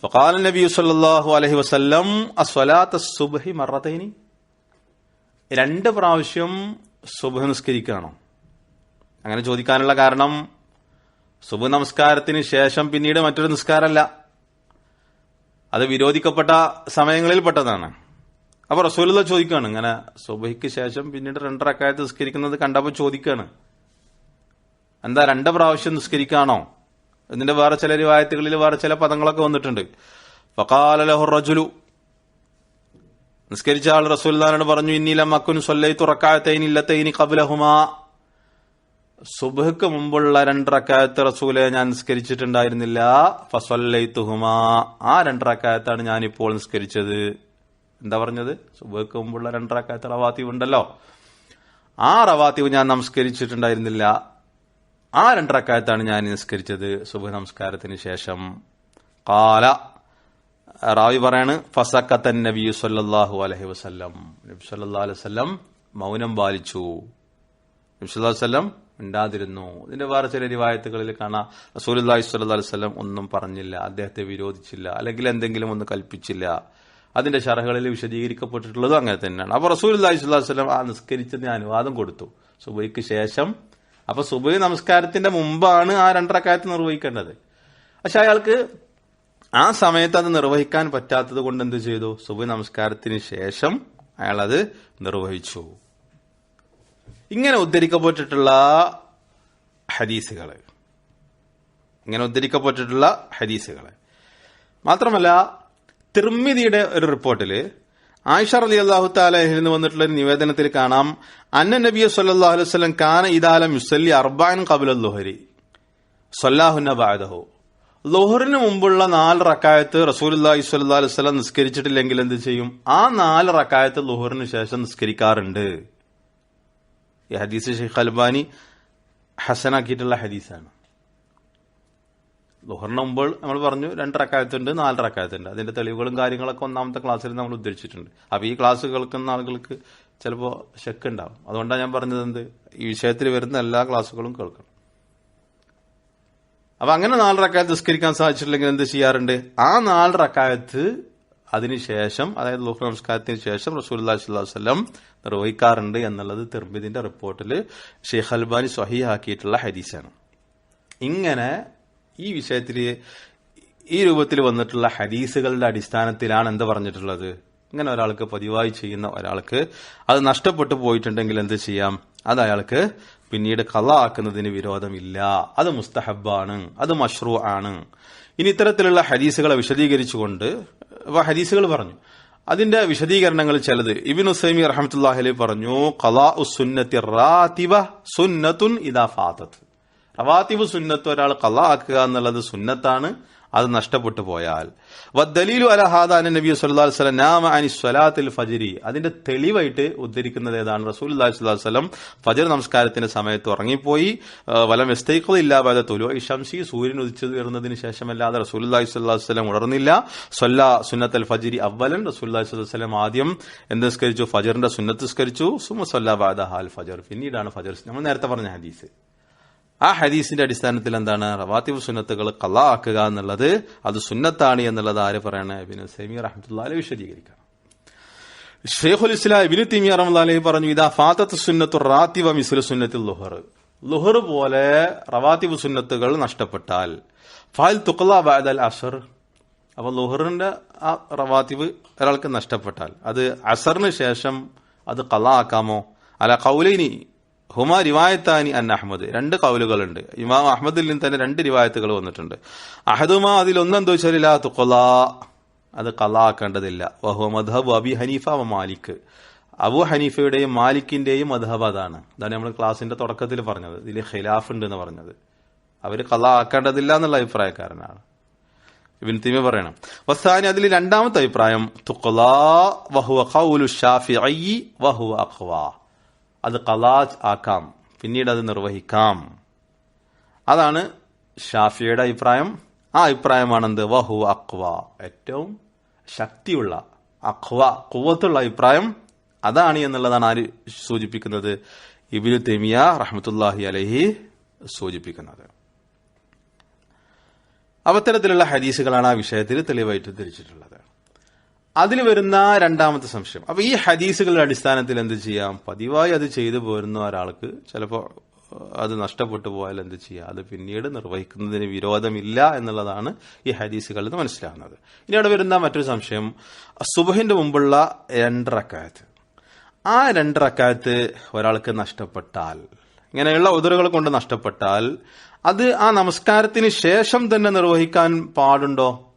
ഫഖാല നബി സല്ലല്ലാഹു അലൈഹി വസല്ലം അസ്വലാത്ത സുബഹി മറതൈനി? രണ്ട് പ്രാവശ്യം സുബഹ് നിസ്കരിക്കുകയാണോ അങ്ങനെ ചോദിക്കാനുള്ള കാരണം സുബഹ് നമസ്കാരത്തിന് ശേഷം പിന്നീട് മറ്റൊരു നിസ്കാരമല്ല. അത് വിരോധിക്കപ്പെട്ട സമയങ്ങളിൽ പെട്ടതാണ് അപ്പോൾ റസൂലുള്ള ചോദിക്കുകയാണ് ഇങ്ങനെ സുബഹിക്ക് ശേഷം പിന്നീട് രണ്ടരക്കാലത്ത് നിസ്കരിക്കുന്നത് കണ്ടപ്പോൾ ചോദിക്കുകയാണ് എന്താ രണ്ട പ്രാവശ്യം നിസ്കരിക്കാണോ? ഇതിന്റെ വേറെ ചില രൂപായത്തുകളിൽ വേറെ ചില പദങ്ങളൊക്കെ വന്നിട്ടുണ്ട്. ഫഖാലഹു റജുലു. നിസ്കരിച്ച ആൾ റസൂൽദാനോട് പറഞ്ഞു ഇന്നീല മക്കുൻ സൊല്ലൈ തുറക്കാത്തൈനി ഇല്ലത്തൈനി കബുലഹുമാ സുബഹ്ക്ക് മുമ്പുള്ള രണ്ടറക്കായത്ത് റസൂലെ ഞാൻ നിസ്കരിച്ചിട്ടുണ്ടായിരുന്നില്ല. ഫസല്ലൈത്തുഹുമാ ആ രണ്ടറക്കായത്താണ് ഞാൻ ഇപ്പോൾ നിസ്കരിച്ചത്. എന്താ പറഞ്ഞത്? സുബഹ്ക്ക് മുമ്പുള്ള രണ്ടറക്കായത്ത് റവാത്തീവ് ഉണ്ടല്ലോ. ആ റവാത്തീവ് ഞാൻ നമസ്കരിച്ചിട്ടുണ്ടായിരുന്നില്ല. ആ രണ്ടറക്കായത്താണ് ഞാൻ നിസ്കരിച്ചത് സുബഹ് നമസ്കാരത്തിന് ശേഷം. കാല. റാവി പറയാണ് ഫസക്കത്തൻ നബി സല്ലാഹു അലഹി വസല്ലം. നബി സല്ലാ അലൈഹി മൗനം പാലിച്ചു. നബി വസല്ലം മിണ്ടാതിരുന്നു. ഇതിന്റെ വേറെ ചില റിവായത്തുകളിൽ കാണാം. റസൂലുള്ളാഹി സ്വല്ലല്ലാഹു അലൈഹി വസല്ലം ഒന്നും പറഞ്ഞില്ല. അദ്ദേഹത്തെ വിരോധിച്ചില്ല. അല്ലെങ്കിൽ എന്തെങ്കിലും ഒന്ന് കൽപ്പിച്ചില്ല. അതിന്റെ ഷറഹകളിൽ വിശദീകരിക്കപ്പെട്ടിട്ടുള്ളതും അങ്ങനെ തന്നെയാണ്. അപ്പൊ റസൂലുള്ളാഹി സ്വല്ലല്ലാഹു അലൈഹി വസല്ലം ആ നിസ്കരിച്ചതിന് അനുവാദം കൊടുത്തു. സുബൈക്ക് ശേഷം അപ്പൊ സുബൈ നമസ്കാരത്തിന്റെ മുമ്പാണ് ആ രണ്ടരക്കാലത്ത് നിർവഹിക്കേണ്ടത്. പക്ഷെ അയാൾക്ക് ആ സമയത്ത് അത് നിർവഹിക്കാൻ പറ്റാത്തത് കൊണ്ട് എന്ത് ചെയ്തു? സുബൈ നമസ്കാരത്തിന് ശേഷം അയാൾ അത് നിർവഹിച്ചു. ഇങ്ങനെ ഉദ്ധരിക്കപ്പെട്ടിട്ടുള്ള ഹദീസുകൾ ഇങ്ങനെ ഉദ്ധരിക്കപ്പെട്ടിട്ടുള്ള ഹദീസുകൾ മാത്രമല്ല തിർമിതിയുടെ ഒരു റിപ്പോർട്ടിൽ ആയിഷ അലി അള്ളാഹു താലഹിൽ നിന്ന് വന്നിട്ടുള്ള നിവേദനത്തിൽ കാണാം. അന്ന നബിയ സല്ലാഹു അലൈഹി വസ്ലം കാന ഇദാലം യുസല്ലി അർബാൻ കബുൽ ലുഹരി. സല്ലാഹുന്ന ബാദഹു ലുഹറിന് മുമ്പുള്ള നാല് റക്കായത്ത് റസൂലി സ്വല്ലാ അലൈഹി സ്വലം നിസ്കരിച്ചിട്ടില്ലെങ്കിൽ എന്ത് ചെയ്യും? ആ നാല് റക്കായത്ത് ലുഹറിന് ശേഷം നിസ്കരിക്കാറുണ്ട്. ഈ ഹദീസ് ഷെയ്ഖ് അൽബാനി ഹസനാക്കിയിട്ടുള്ള ഹദീസാണ്. ലുഹറിന് മുമ്പ് നമ്മൾ പറഞ്ഞു രണ്ട് റക്കായത്തുണ്ട് നാല് റക്കായത്തുണ്ട്. അതിന്റെ തെളിവുകളും കാര്യങ്ങളൊക്കെ ഒന്നാമത്തെ ക്ലാസ്സിൽ നമ്മൾ ഉദ്ധരിച്ചിട്ടുണ്ട്. അപ്പൊ ഈ ക്ലാസ് കേൾക്കുന്ന ആളുകൾക്ക് ചിലപ്പോൾ ഷെക്ക് ഉണ്ടാവും. അതുകൊണ്ടാണ് ഞാൻ പറഞ്ഞത് എന്ത്? ഈ വിഷയത്തിൽ വരുന്ന എല്ലാ ക്ലാസ്സുകളും കേൾക്കണം. അപ്പൊ അങ്ങനെ നാല് റക്കായത്ത് നിസ്കരിക്കാൻ സാധിച്ചിട്ടില്ലെങ്കിൽ എന്ത് ചെയ്യാറുണ്ട്? ആ നാല് റക്കായത്ത് അതിനുശേഷം അതായത് ലോഹ നമസ്കാരത്തിന് ശേഷം റസൂൽ വസ്ലം നിർവഹിക്കാറുണ്ട് എന്നുള്ളത് തിർമിദിന്റെ റിപ്പോർട്ടിൽ ഷെയ്ഖ് അൽബാനി സ്വഹിയാക്കിയിട്ടുള്ള ഹദീസാണ്. ഇങ്ങനെ ഈ വിഷയത്തിൽ ഈ രൂപത്തിൽ വന്നിട്ടുള്ള ഹദീസുകളുടെ അടിസ്ഥാനത്തിലാണ് എന്ത് പറഞ്ഞിട്ടുള്ളത്? ഇങ്ങനെ ഒരാൾക്ക് പതിവായി ചെയ്യുന്ന ഒരാൾക്ക് അത് നഷ്ടപ്പെട്ടു പോയിട്ടുണ്ടെങ്കിൽ എന്ത് ചെയ്യാം? അത് അയാൾക്ക് പിന്നീട് കല ആക്കുന്നതിന് വിരോധമില്ല. അത് മുസ്തഹബാണ്. അത് മഷ്റൂ ആണ് ഇനി ഇത്തരത്തിലുള്ള ഹദീസുകളെ വിശദീകരിച്ചുകൊണ്ട് ഹദീസുകൾ പറഞ്ഞു. അതിന്റെ വിശദീകരണങ്ങൾ ചിലത് ഇബിൻ ഉസൈമി റഹമത്തുല്ലാഹലി പറഞ്ഞു കലാ സുന്നത്തി റാതിവ സുന്നത്തുൻ ഇദാ ഫാത്തത്ത് റവാത്തിബ് സുന്നത്ത് ഒരാൾ കള്ള ആക്കുക എന്നുള്ളത് സുന്നത്താണ് അത് നഷ്ടപ്പെട്ടു പോയാൽ. വദ്ദലീലു അല ഹാദാൻ നബി വസല്ലം നാമ അനി സ്വലാത്തിൽ ഫജിരി. അതിന്റെ തെളിവായിട്ട് ഉദ്ധരിക്കുന്നത് ഏതാണ്? റസൂൽ വസല്ലം ഫജ്ർ നമസ്കാരത്തിന്റെ സമയത്ത് ഉറങ്ങിപ്പോയി. വലം ഇല്ലാതെ ഈ ഷംസി സൂര്യൻ ഉദിച്ചു ഉയർന്നതിന് ശേഷമല്ലാതെ സ്വല്ലല്ലാഹു അലൈഹി വസല്ലം ഉണർന്നില്ല. സ്വല്ല സുന്നത്തൽ ഫജിരി അവലൻ റസൂൽ അലൈഹി വസല്ലം ആദ്യം എന്ത് സ്കരിച്ചു ഫജറിന്റെ സുന്നത്ത് സ്കരിച്ചു. സുമ സ്വല്ല ബാദ ഹാൽ ഫജർ. പിന്നീടാണ് ഫജർ. നമ്മൾ നേരത്തെ പറഞ്ഞ ഹദീസ്. ആ ഹദീസിന്റെ അടിസ്ഥാനത്തിൽ എന്താണ്? റവാത്തിബ് സുന്നത്തുകൾ കള്ള ആക്കുക എന്നുള്ളത് അത് സുന്നത്താണ് എന്നുള്ളത് ആര് പറയണേ? ഇബിന് സെമി റഹ്മത്തുള്ളാഹി വിശദീകരിക്കണം. ഷെയ്ഖുൽ ഇസ്ലാം ഇബിന് തിമി റഹ്മത്തുള്ളാഹി പറഞ്ഞു ഇതാ ഫാത്തത്ത് സുന്നത്തു റാത്തിബ മിസ്ലു സുന്നത്തിൽ ലുഹർ. ലുഹർ പോലെ റവാത്തിബ് സുന്നത്തുകൾ നഷ്ടപ്പെട്ടാൽ ഫാൽ തുക്ല ബാദൽ അസർ. അപ്പൊ ലുഹറിന്റെ ആ റവാത്തിബ് ഒരാൾക്ക് നഷ്ടപ്പെട്ടാൽ അത് അസറിന് ശേഷം അത് കല ആക്കാമോ? അല്ല കൗലൈനി ഹുമ റിവായത്താനി അൻ അഹമ്മദ് രണ്ട് കൗലുകളുണ്ട്. ഇമാം അഹമ്മദിൽ നിന്ന് തന്നെ രണ്ട് റിവായത്തുകൾ വന്നിട്ടുണ്ട്. അഹദുമ അതിൽ ഒന്നെന്തോ വെച്ചാൽ തുക്കല അത് കല ആക്കേണ്ടതില്ല. വഹു മധബ് അബി ഹനീഫ വ മാലിക്. അബു ഹനീഫയുടെയും മാലിക്കിന്റെയും മധബ് അതാണ്. അതാണ് നമ്മൾ ക്ലാസിന്റെ തുടക്കത്തിൽ പറഞ്ഞത്. ഇതിൽ ഖിലാഫ് ഉണ്ട് എന്ന് പറഞ്ഞത്. അവർ കല ആക്കേണ്ടതില്ല എന്നുള്ള അഭിപ്രായക്കാരനാണ്. ഇബിൻ തീമ പറയണം. വസ്താനി അതിൽ രണ്ടാമത്തെ അഭിപ്രായം തുക്കൊലാ വഹുവ ഖൗലു ഷാഫിഈ വഹുവ അഖ്വാ. അത് കലാജ് ആക്കാം. പിന്നീട് അത് നിർവഹിക്കാം. അതാണ് ഷാഫിയുടെ അഭിപ്രായം. ആ അഭിപ്രായമാണെന്ത്? വഹു അഖ്വ. ഏറ്റവും ശക്തിയുള്ള അഖ്വ കുവത്തുള്ള അഭിപ്രായം അതാണ് എന്നുള്ളതാണ് ആര് സൂചിപ്പിക്കുന്നത്? ഇബിനു തെമിയ റഹ്മത്തുല്ലാഹി അലഹി സൂചിപ്പിക്കുന്നത്. അവത്തരത്തിലുള്ള ഹദീസുകളാണ് ആ വിഷയത്തിൽ തെളിവായിട്ട് ധരിച്ചിട്ടുള്ളത് അതിൽ വരുന്ന രണ്ടാമത്തെ സംശയം. അപ്പൊ ഈ ഹദീസുകളുടെ അടിസ്ഥാനത്തിൽ എന്ത് ചെയ്യാം? പതിവായി അത് ചെയ്തു പോരുന്ന ഒരാൾക്ക് ചിലപ്പോൾ അത് നഷ്ടപ്പെട്ടു പോയാൽ എന്ത് ചെയ്യാം? അത് പിന്നീട് നിർവഹിക്കുന്നതിന് വിരോധമില്ല എന്നുള്ളതാണ് ഈ ഹദീസുകളിൽ നിന്ന് മനസ്സിലാകുന്നത്. ഇനി അവിടെ വരുന്ന മറ്റൊരു സംശയം. സുബഹിന്റെ മുമ്പുള്ള രണ്ടറക്കായത്ത് ആ രണ്ടറക്കായത്ത് ഒരാൾക്ക് നഷ്ടപ്പെട്ടാൽ ഇങ്ങനെയുള്ള ഉദറുകൾ കൊണ്ട് നഷ്ടപ്പെട്ടാൽ അത് ആ നമസ്കാരത്തിന് ശേഷം തന്നെ നിർവഹിക്കാൻ പാടുണ്ടോ?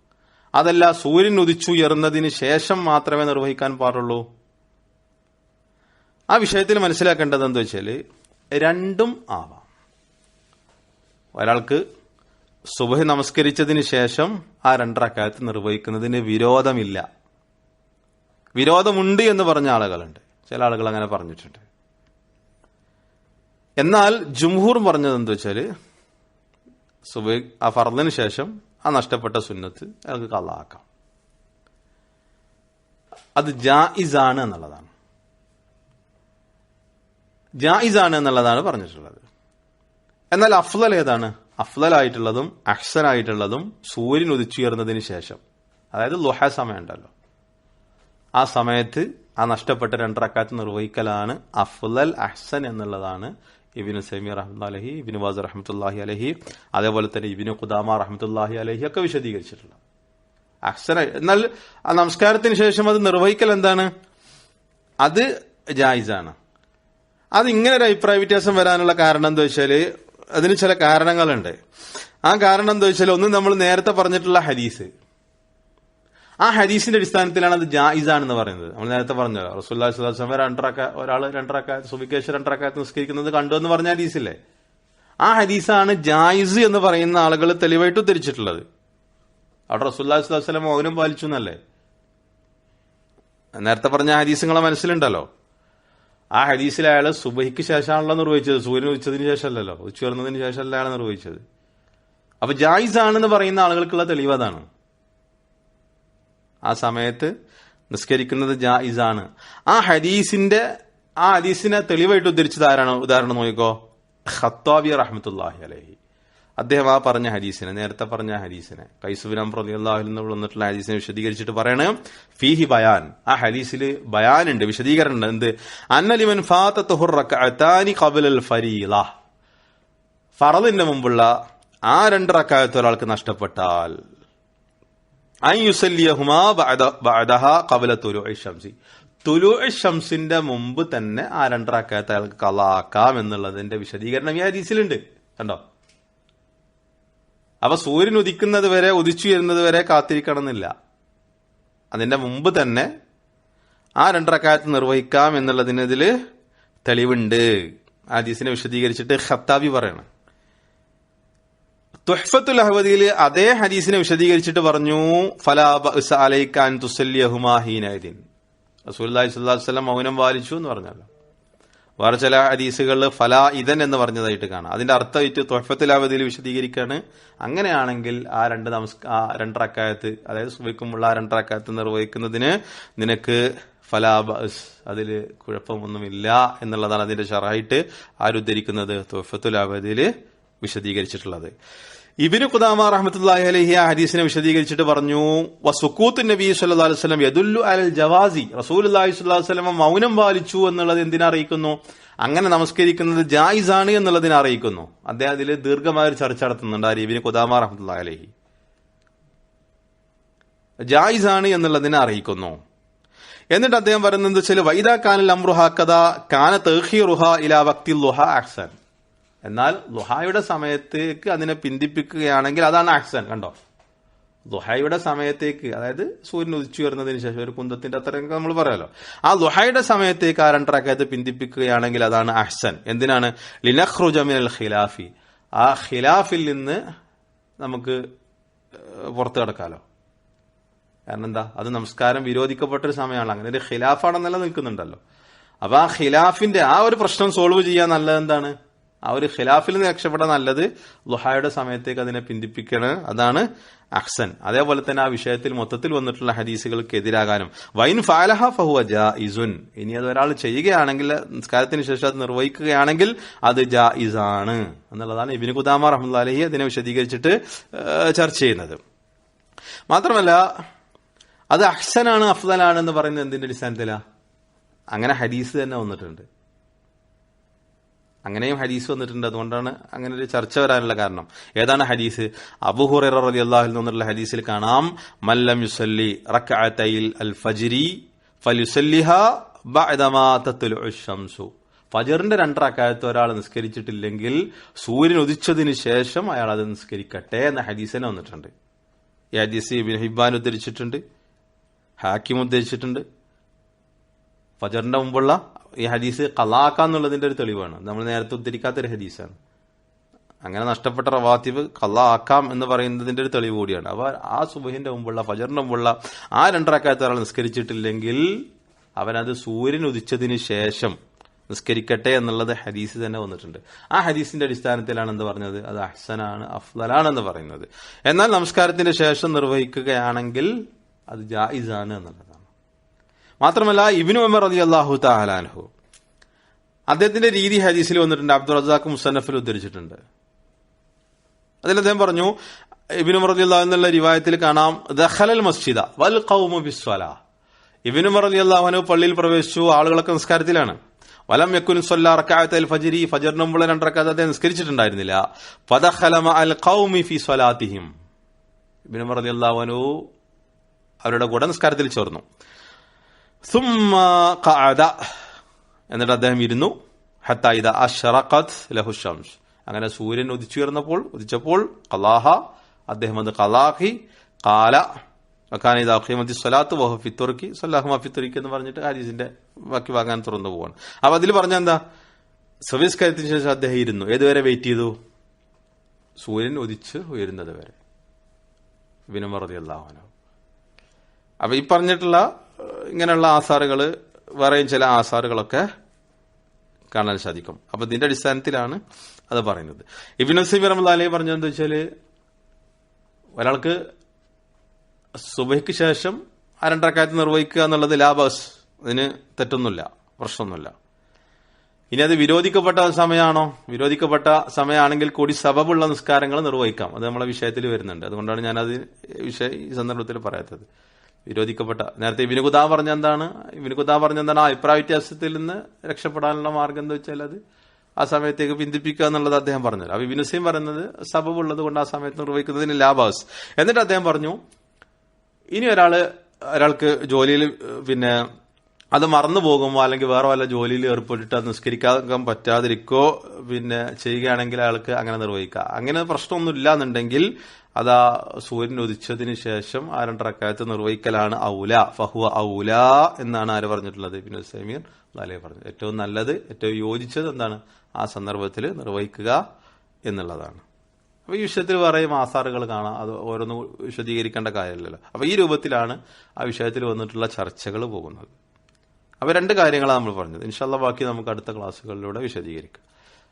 അതല്ല സൂര്യൻ ഉദിച്ചുയർന്നതിന് ശേഷം മാത്രമേ നിർവഹിക്കാൻ പാടുള്ളൂ. ആ വിഷയത്തിൽ മനസ്സിലാക്കേണ്ടത് എന്താ വെച്ചാൽ രണ്ടും ആവാം. ഒരാൾക്ക് സുബഹി നമസ്കരിച്ചതിന് ശേഷം ആ രണ്ടറക്കാലത്ത് നിർവഹിക്കുന്നതിന് വിരോധമില്ല. വിരോധമുണ്ട് എന്ന് പറഞ്ഞ ആളുകളുണ്ട്. ചില ആളുകൾ അങ്ങനെ പറഞ്ഞിട്ടുണ്ട്. എന്നാൽ ജുംഹൂർ പറഞ്ഞത് എന്താ വെച്ചാൽ സുബഹി ആ ഫർദിന് ശേഷം ആ നഷ്ടപ്പെട്ട സുന്നത്ത് അയാൾക്ക് കള്ളാക്കാം. അത് ജായിസാണ് എന്നുള്ളതാണ്. ജായിസാണ് എന്നുള്ളതാണ് പറഞ്ഞിട്ടുള്ളത്. എന്നാൽ അഫ്ലൽ ഏതാണ്? അഫ്ലലായിട്ടുള്ളതും അഹ്സനായിട്ടുള്ളതും സൂര്യൻ ഉദിച്ചുയർന്നതിന് ശേഷം. അതായത് ലുഹ സമയം ഉണ്ടല്ലോ ആ സമയത്ത് ആ നഷ്ടപ്പെട്ട രണ്ടറക്കാത്ത് നിർവഹിക്കലാണ് അഫ്ലൽ അഹ്സൻ എന്നുള്ളതാണ് ഇബിനു സമീർ റഹ്മത്തുല്ലാഹി ഇബിനു വാസ് റഹ്മത്തുല്ലാഹി അലഹി അതേപോലെ തന്നെ ഇബിനു ഖുദാമ റഹ്മത്തുല്ലാഹി അലഹി ഒക്കെ വിശദീകരിച്ചിട്ടുള്ള അക്ഷര എന്നാൽ ആ നമസ്കാരത്തിന് ശേഷം അത് നിർവഹിക്കൽ എന്താണ്? അത് ജായിസാണ്. അത് ഇങ്ങനെ ഒരു അഭിപ്രായ വ്യത്യാസം വരാനുള്ള കാരണം എന്താ വെച്ചാൽ അതിന് ചില കാരണങ്ങളുണ്ട്. ആ കാരണം എന്താ വെച്ചാൽ ഒന്ന് നമ്മൾ നേരത്തെ പറഞ്ഞിട്ടുള്ള ഹദീസ്. ആ ഹദീസിന്റെ അടിസ്ഥാനത്തിലാണ് അത് ജായിസാണെന്ന് പറയുന്നത്. നമ്മൾ നേരത്തെ പറഞ്ഞല്ലോ റസൂല്ലാ സ്വലാസ്ലമ രണ്ടറക്ക ഒരാൾ രണ്ടറക്ക സുബിക്കേഷ് രണ്ടരക്കാലത്ത് നിസ്കരിക്കുന്നത് കണ്ടു എന്ന് പറഞ്ഞ ഹദീസില്ലേ? ആ ഹദീസാണ് ജായിസ് എന്ന് പറയുന്ന ആളുകൾ തെളിവായിട്ട് ഉദ്ധരിച്ചിട്ടുള്ളത്. അവിടെ റസൂല്ലാ സ്വലാസ്ലം മൗനം പാലിച്ചു എന്നല്ലേ? നേരത്തെ പറഞ്ഞ ഹദീസ് നിങ്ങളെ മനസ്സിലുണ്ടല്ലോ. ആ ഹദീസിൽ അയാൾ സുബഹിക്ക് ശേഷമാണല്ലോ നിർവഹിച്ചത്. സൂര്യൻ ഉച്ചതിന് ശേഷമല്ലല്ലോ. ഉച്ചയർന്നതിന് ശേഷമല്ല അയാൾ നിർവഹിച്ചത്. അപ്പൊ ജായിസ് ആണെന്ന് പറയുന്ന ആളുകൾക്കുള്ള തെളിവ് അതാണ്. ആ സമയത്ത് നിസ്കരിക്കുന്നത് ജായിസാണ്. ആ ഹദീസിന്റെ ആ ഹദീസിനെ തെളിവായിട്ട് ഉദ്ധരിച്ചത് ആരാണ്? ഉദാഹരണം നോക്കിക്കോ. ഖത്താബി റഹ്മത്തുല്ലാഹി അലഹി. അദ്ദേഹം ആ പറഞ്ഞ ഹദീസിനെ നേരത്തെ പറഞ്ഞ ഹദീസിനെ കൈസുബിനാം പ്രതിഅള്ളാഹുൽ നിന്ന് വന്നിട്ടുള്ള ഹദീസിനെ വിശദീകരിച്ചിട്ട് പറയണ ഫീഹി ബയാൻ. ആ ഹദീസിൽ ഉണ്ട് വിശദീകരണം ഉണ്ട് എന്ത് അന്നലിമൻ ഫാത്തുറക്കാനി കബുൽ ഖബലൽ ഫരീള. ഫറലിന്റെ മുമ്പുള്ള ആ രണ്ട് റക്കായത്ത് ഒരാൾക്ക് നഷ്ടപ്പെട്ടാൽ ശംസിന്റെ മുമ്പ് തന്നെ ആ രണ്ടറാക്കാത്ത അയാൾക്ക് കലാക്കാം എന്നുള്ളതിന്റെ വിശദീകരണം ഈ ഹരീസിലുണ്ട് കണ്ടോ? അപ്പൊ സൂര്യൻ ഉദിക്കുന്നത് വരെ ഉദിച്ചു വരുന്നത് വരെ കാത്തിരിക്കണം എന്നില്ല അതിന്റെ മുമ്പ് തന്നെ ആ രണ്ടറക്കാലത്ത് നിർവഹിക്കാം എന്നുള്ളതിനതിൽ തെളിവുണ്ട്. ആ ഹദീസിനെ വിശദീകരിച്ചിട്ട് ഖത്താബി പറയണം. തുഹ്ഫത്തുൽ അഹ്വദിയിൽ അതേ ഹദീസിനെ വിശദീകരിച്ചിട്ട് പറഞ്ഞു ഫലാ ബഅ്സ അലൈക്കാൻ തുസല്ലിയഹുമാ ഹീനൈദിൻ റസൂലുള്ളാഹി സ്വല്ലല്ലാഹു അലൈഹി വസല്ലം മൗനം പാലിച്ചു എന്ന് പറഞ്ഞല്ലോ. വേറെ ചില ഹദീസുകളിൽ ഫലാ ഇതൻ എന്ന് പറഞ്ഞതായിട്ട് കാണാം. അതിന്റെ അർത്ഥമായിട്ട് തൊഹഫത്തുൽ അഹ്വദിയിൽ വിശദീകരിക്കാണ്. അങ്ങനെയാണെങ്കിൽ ആ രണ്ട് നമസ്ക ആ രണ്ടറക്കായത്ത് അതായത് സുബിക്കുമുള്ള ആ രണ്ടറക്കായത്ത് നിർവഹിക്കുന്നതിന് നിനക്ക് ഫലാ ബഅസ് അതിൽ കുഴപ്പമൊന്നുമില്ല എന്നുള്ളതാണ് അതിന്റെ ഷറായിട്ട് ആരുദ്ധരിക്കുന്നത് തൊഹഫത്തുൽ അവധിയിൽ വിശദീകരിച്ചിട്ടുള്ളത്. ഇബിന് ഖുദാമ റഹ്മത്തുള്ളാഹി അലഹി ആ ഹദീസിനെ വിശദീകരിച്ചിട്ട് പറഞ്ഞു വസുക്കൂത്ത് നബി സല്ലല്ലാഹു അലൈഹി വസല്ലം യദുല്ലു അലൽ ജവാസി. റസൂലുള്ളാഹി സ്വല്ലല്ലാഹു അലൈഹി വസല്ലം മൗനം പാലിച്ചു എന്നുള്ളത് എന്തിനെ അറിയിക്കുന്നു? അങ്ങനെ നമസ്കരിക്കുന്നത് ജായിസ് ആണ് എന്നുള്ളതിനെ അറിയിക്കുന്നു. അദ്ദേഹം അതിൽ ദീർഘമായ ഒരു ചർച്ച നടത്തുന്നുണ്ട് ആ ഇബിന് ഖുദാമ റഹ്മത്തുള്ളാഹി അലഹി. ജായിസ് ആണ് എന്നുള്ളതിനെ അറിയിക്കുന്നു. എന്നിട്ട് അദ്ദേഹം പറയുന്നത് വെച്ചാൽ വൈദാ കാനൽ അമ്രുഹാക്കഥ കാന തേഹിറുഹ ഇലാ വക്തി ലുഹ അഹ്സൻ. എന്നാൽ ദുഹായുടെ സമയത്തേക്ക് അതിനെ പിന്തിപ്പിക്കുകയാണെങ്കിൽ അതാണ് ആക്സൻ കണ്ടോ? ദുഹായുടെ സമയത്തേക്ക് അതായത് സൂര്യൻ ഉദിച്ചു വരുന്നതിന് ശേഷം ഒരു കുന്തത്തിന്റെ അത്രയൊക്കെ നമ്മൾ പറയാലോ. ആ ദുഹായുടെ സമയത്തേക്ക് ആ രണ്ടരക്കകത്ത് പിന്തിപ്പിക്കുകയാണെങ്കിൽ അതാണ് അഹ്സൻ. എന്തിനാണ്? ലിനഖ്റുജമിൻ അൽ ഖിലാഫി. ആ ഖിലാഫിൽ നിന്ന് നമുക്ക് പുറത്തു കിടക്കാലോ. കാരണം എന്താ? അത് നമസ്കാരം വിരോധിക്കപ്പെട്ടൊരു സമയമാണ്. അങ്ങനെ ഒരു ഖിലാഫാണെന്നല്ല നിൽക്കുന്നുണ്ടല്ലോ. അപ്പൊ ആ ഖിലാഫിന്റെ ആ ഒരു പ്രശ്നം സോൾവ് ചെയ്യാൻ നല്ലത് എന്താണ്? ആ ഒരു ഖിലാഫിൽ നിന്ന് രക്ഷപ്പെടാൻ നല്ലത് ലുഹായുടെ സമയത്തേക്ക് അതിനെ പിന്തിപ്പിക്കണം. അതാണ് അഹ്സൻ. അതേപോലെ തന്നെ ആ വിഷയത്തിൽ മൊത്തത്തിൽ വന്നിട്ടുള്ള ഹദീസുകൾക്ക് എതിരാകാനും. വൈൻ ഫാലഹ ഫഹുവ ഇസുൻ ഇനി അത് ഒരാൾ ചെയ്യുകയാണെങ്കിൽ നിസ്കാരത്തിന് ശേഷം അത് നിർവഹിക്കുകയാണെങ്കിൽ അത് ജായിസാണ് എന്നുള്ളതാണ് ഇബിന് കുദാമ റഹ്മുല്ലാ അലഹി അതിനെ വിശദീകരിച്ചിട്ട് ചർച്ച ചെയ്യുന്നത്. മാത്രമല്ല അത് അഹ്സനാണ് അഫ്സലാണ് എന്ന് പറയുന്നത് എന്തിന്റെ അടിസ്ഥാനത്തിലാ? അങ്ങനെ ഹദീസ് തന്നെ വന്നിട്ടുണ്ട്. അങ്ങനെയും ഹദീസ് വന്നിട്ടുണ്ട്. അതുകൊണ്ടാണ് അങ്ങനെ ഒരു ചർച്ച വരാനുള്ള കാരണം. ഏതാണ് ഹദീസ്? അബുഹുറ റതി അള്ളാഹിൽ നിന്നുള്ള ഹദീസിൽ കാണാം. മല്ലം യുസല്ലി റക്കഅത്തൈൽ അൽ ഫജ്രി ഫലുസല്ലിഹ ബഅദമാ തത്ലുഉ ശംസു ഫജറിന്റെ രണ്ടറക്കാലത്ത് ഒരാൾ നിസ്കരിച്ചിട്ടില്ലെങ്കിൽ സൂര്യൻ ഉദിച്ചതിന് ശേഷം അയാൾ അത് നിസ്കരിക്കട്ടെ എന്ന ഹദീസിനെ വന്നിട്ടുണ്ട്. ഈ ഹദീസ് ഇബ്നു ഹിബ്ബാൻ ഉദ്ധരിച്ചിട്ടുണ്ട്. ഹാക്കിം ഉദ്ധരിച്ചിട്ടുണ്ട്. ഫജറിന്റെ മുമ്പുള്ള ഈ ഹദീസ് കലാക്ക എന്നുള്ളതിന്റെ ഒരു തെളിവാണ്. നമ്മൾ നേരത്തെ ഉദ്ധരിക്കാത്ത ഒരു ഹദീസാണ്. അങ്ങനെ നഷ്ടപ്പെട്ട റവാത്തിബ് കള്ള ആക്കാം എന്ന് പറയുന്നതിന്റെ ഒരു തെളിവ് കൂടിയാണ്. അപ്പൊ ആ സുബഹിന്റെ മുമ്പുള്ള ഫജറിന്റെ മുമ്പുള്ള ആ രണ്ടരക്കാലത്ത് ഒരാൾ നിസ്കരിച്ചിട്ടില്ലെങ്കിൽ അവനത് സൂര്യൻ ഉദിച്ചതിന് ശേഷം നിസ്കരിക്കട്ടെ എന്നുള്ളത് ഹദീസ് തന്നെ വന്നിട്ടുണ്ട്. ആ ഹദീസിന്റെ അടിസ്ഥാനത്തിലാണ് എന്ത് പറഞ്ഞത്? അത് അഹ്സനാണ് അഫ്ലലാണെന്ന് പറയുന്നത്. എന്നാൽ നമസ്കാരത്തിന്റെ ശേഷം നിർവഹിക്കുകയാണെങ്കിൽ അത് ജായിസാണ് എന്നുള്ളതാണ് മാത്രമല്ല ഇബിനു ഉമർ അലി അള്ളാഹു താലാൻഹു അദ്ദേഹത്തിന്റെ രീതി ഹദീസിൽ വന്നിട്ടുണ്ട് അബ്ദുൾ റസാഖ് മുസന്നഫിൽ ഉദ്ധരിച്ചിട്ടുണ്ട്. അതിൽ അദ്ദേഹം പറഞ്ഞു ഇബിനു ഉമർ അലി അള്ളാഹു എന്നുള്ള റിവായത്തിൽ കാണാം ദഹലൽ മസ്ജിദ വൽ ഖൗമു ബിസ്വല ഇബിനു ഉമർ അലി അള്ളാഹുനു പള്ളിയിൽ പ്രവേശിച്ചു ആളുകളൊക്കെ നിസ്കാരത്തിലാണ്. വലം യക്കുൻ സൊല്ല റക്കായത്തൽ ഫജിരി ഫജറിന് മുമ്പുള്ള രണ്ടറക്കാത്ത് അദ്ദേഹം നിസ്കരിച്ചിട്ടുണ്ടായിരുന്നില്ല. പദഹലമ അൽ കൗമി ഫി സ്വലാത്തിഹിം. ഇബിനു ഉമർ അലി അള്ളാഹുനു അവരുടെ കൂടെ നിസ്കാരത്തിൽ ചേർന്നു. ثم قعد എന്നിട്ട് അദ്ദേഹം ഇരുന്നു ഹത്ത ഇത അഷറഖത് ലഹു ഷംസ് അങ്ങനെ സൂര്യൻ ഉദിച്ചുയർന്നപ്പോൾ ഉദിച്ചപ്പോൾ കലാഹ അദ്ദേഹം അത് കലാഹി കാല വക്കാന ഇത് അഖീമത്തി സ്വലാത്ത് വഹു ഫിത്തുറക്കി സല്ലാഹുമ ഫിത്തുറിക്ക് എന്ന് പറഞ്ഞിട്ട് ഹരീസിന്റെ ബാക്കി വാങ്ങാൻ തുറന്നു പോവാണ് അപ്പൊ അതിൽ പറഞ്ഞ എന്താ സർവീസ് കാര്യത്തിന് ശേഷം അദ്ദേഹം ഇരുന്നു ഏതുവരെ വെയിറ്റ് ചെയ്തു സൂര്യൻ ഉദിച്ച് ഉയരുന്നത് വരെ വിനമറതി അള്ളാഹുനോ അപ്പൊ ഈ പറഞ്ഞിട്ടുള്ള ഏഹ്, ഇങ്ങനെയുള്ള ആസാറുകൾ വേറെയും ചില ആസാറുകളൊക്കെ കാണാൻ സാധിക്കും. അപ്പൊ ഇതിന്റെ അടിസ്ഥാനത്തിലാണ് അത് പറയുന്നത്. ഇബിൻ നസീബ് റഹ്മദ് പറഞ്ഞതെന്ന് വെച്ചാൽ ഒരാൾക്ക് സുബയ്ക്ക് ശേഷം ആ രണ്ടരക്കാലത്ത് നിർവഹിക്കുക എന്നുള്ളത് ലാബാസ് അതിന് തെറ്റൊന്നുമില്ല പ്രശ്നമൊന്നുമില്ല. ഇനി അത് വിരോധിക്കപ്പെട്ട സമയമാണോ? വിരോധിക്കപ്പെട്ട സമയമാണെങ്കിൽ കൂടി സബബുള്ള നിസ്കാരങ്ങൾ നിർവഹിക്കാം. അത് നമ്മളെ വിഷയത്തിൽ വരുന്നുണ്ട്. അതുകൊണ്ടാണ് ഞാനത് വിഷയ ഈ സന്ദർഭത്തിൽ പറയാത്തത്. വിരോധിക്കപ്പെട്ട. നേരത്തെ ഇബിന് കുതാ പറഞ്ഞ എന്താണ് ഇബിന് കുതാ പറഞ്ഞ എന്താണ് അഭിപ്രായ വ്യത്യാസത്തിൽ നിന്ന് രക്ഷപ്പെടാനുള്ള മാർഗം എന്താ വെച്ചാൽ അത് ആ സമയത്തേക്ക് പിന്തിപ്പിക്കുക എന്നുള്ളത് അദ്ദേഹം പറഞ്ഞു അപ്പൊ ഇബിൻ പറയുന്നത് സബബ് ഉള്ളത് കൊണ്ട് ആ സമയത്ത് നിർവഹിക്കുന്നതിന് ലാഭാസ് എന്നിട്ട് അദ്ദേഹം പറഞ്ഞു ഇനി ഒരാൾ ഒരാൾക്ക് ജോലിയിൽ പിന്നെ അത് മറന്നു പോകുമോ അല്ലെങ്കിൽ വേറെ വല്ല ജോലിയിൽ ഏർപ്പെട്ടിട്ട് അത് നിസ്കരിക്കാൻ പറ്റാതിരിക്കോ പിന്നെ ചെയ്യുകയാണെങ്കിൽ അയാൾക്ക് അങ്ങനെ നിർവഹിക്കാം. അങ്ങനെ പ്രശ്നമൊന്നും ഇല്ല എന്നുണ്ടെങ്കിൽ അത് ആ സൂര്യൻ ഉദിച്ചതിന് ശേഷം ആ രണ്ടറക്കാലത്ത് നിർവഹിക്കലാണ് ഔല ഫഹുവ ഔല എന്നാണ് ആര് പറഞ്ഞിട്ടുള്ളത്? പിന്നെ സമീർ അതാലേ പറഞ്ഞു. ഏറ്റവും നല്ലത് ഏറ്റവും യോജിച്ചത് എന്താണ്? ആ സന്ദർഭത്തിൽ നിർവഹിക്കുക എന്നുള്ളതാണ്. അപ്പൊ ഈ വിഷയത്തിൽ പറയും ആസാറുകൾ കാണാം. അത് ഓരോന്ന് വിശദീകരിക്കേണ്ട കാര്യമില്ലല്ലോ. അപ്പൊ ഈ രൂപത്തിലാണ് ആ വിഷയത്തിൽ വന്നിട്ടുള്ള ചർച്ചകൾ പോകുന്നത്. അപ്പൊ രണ്ട് കാര്യങ്ങളാണ് നമ്മൾ പറഞ്ഞത്. ഇൻഷാല്ല ബാക്കി നമുക്ക് അടുത്ത ക്ലാസ്സുകളിലൂടെ വിശദീകരിക്കാം.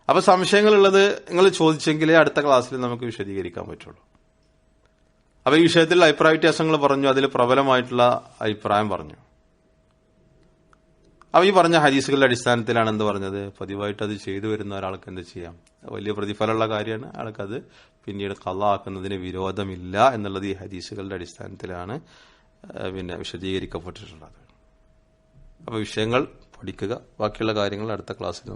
അപ്പൊ സംശയങ്ങളുള്ളത് നിങ്ങൾ ചോദിച്ചെങ്കിലേ അടുത്ത ക്ലാസ്സിൽ നമുക്ക് വിശദീകരിക്കാൻ പറ്റുള്ളൂ. അപ്പൊ ഈ വിഷയത്തിൽ അഭിപ്രായ വ്യത്യാസങ്ങൾ പറഞ്ഞു അതിൽ പ്രബലമായിട്ടുള്ള അഭിപ്രായം പറഞ്ഞു. അപ്പൊ ഈ പറഞ്ഞ ഹദീസുകളുടെ അടിസ്ഥാനത്തിലാണ് എന്ത് പറഞ്ഞത്? പതിവായിട്ട് അത് ചെയ്തു വരുന്ന ഒരാൾക്ക് എന്ത് ചെയ്യാം? വലിയ പ്രതിഫലമുള്ള കാര്യമാണ്. അയാൾക്കത് പിന്നീട് കള്ളാക്കുന്നതിന് വിരോധമില്ല എന്നുള്ളത് ഈ ഹദീസുകളുടെ അടിസ്ഥാനത്തിലാണ് പിന്നെ വിശദീകരിക്കപ്പെട്ടിട്ടുള്ളത്. അപ്പൊ വിഷയങ്ങൾ പഠിക്കുക. ബാക്കിയുള്ള കാര്യങ്ങൾ അടുത്ത ക്ലാസ്സിൽ